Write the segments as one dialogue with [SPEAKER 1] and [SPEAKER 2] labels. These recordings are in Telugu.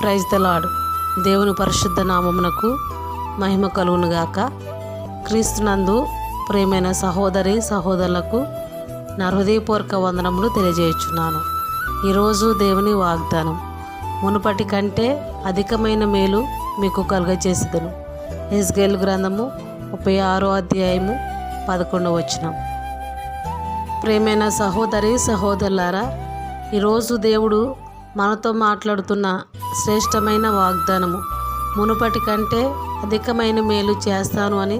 [SPEAKER 1] ప్రైజ్ దలాడు దేవుని పరిశుద్ధ నామమునకు మహిమ కలుగునుగాక. క్రీస్తునందు ప్రేమైన సహోదరి సహోదరులకు నా హృదయపూర్వక వందనములు తెలియజేయుచున్నాను. ఈరోజు దేవుని వాగ్దానం మునుపటి కంటే అధికమైన మేలు మీకు కలుగజేసేదను. ఇజ్గేల్ గ్రంథము ముప్పై ఆరో అధ్యాయము పదకొండవ వచనం. ప్రేమైన సహోదరి సహోదరులారా ఈరోజు దేవుడు మనతో మాట్లాడుతున్న శ్రేష్టమైన వాగ్దానము. మునుపటి కంటే అధికమైన మేలు చేస్తాను అని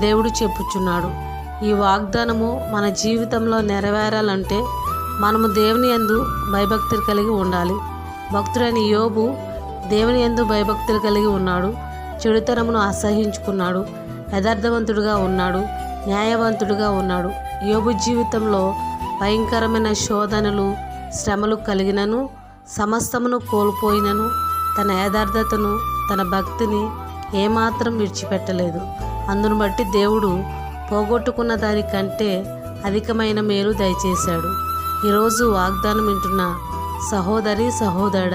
[SPEAKER 1] దేవుడు చెప్పుచున్నాడు. ఈ వాగ్దానము మన జీవితంలో నెరవేరాలంటే మనము దేవుని యందు భయభక్తులు కలిగి ఉండాలి. భక్తుడైన యోబు దేవుని యందు భయభక్తులు కలిగి ఉన్నాడు. చెడుతనమును అసహించుకున్నాడు. యథార్థవంతుడుగా ఉన్నాడు. న్యాయవంతుడుగా ఉన్నాడు. యోబు జీవితంలో భయంకరమైన శోధనలు శ్రమలు కలిగినను సమస్తమును కోల్పోయినను తన యథార్థతను తన భక్తిని ఏమాత్రం విడిచిపెట్టలేదు. అందును బట్టి దేవుడు పోగొట్టుకున్న దానికంటే అధికమైన మేలు దయచేశాడు. ఈరోజు వాగ్దానం వింటున్న సహోదరి సహోదరుడ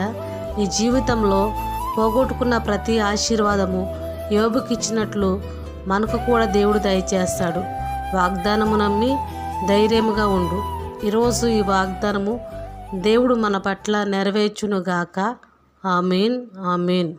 [SPEAKER 1] నీ జీవితంలో పోగొట్టుకున్న ప్రతి ఆశీర్వాదము యోబుకిచ్చినట్లు మనకు కూడా దేవుడు దయచేస్తాడు. వాగ్దానము నమ్మి ధైర్యముగా ఉండు. ఈరోజు ఈ వాగ్దానము దేవుడు మన పట్ల నెరవేర్చునుగాక. Amen amen.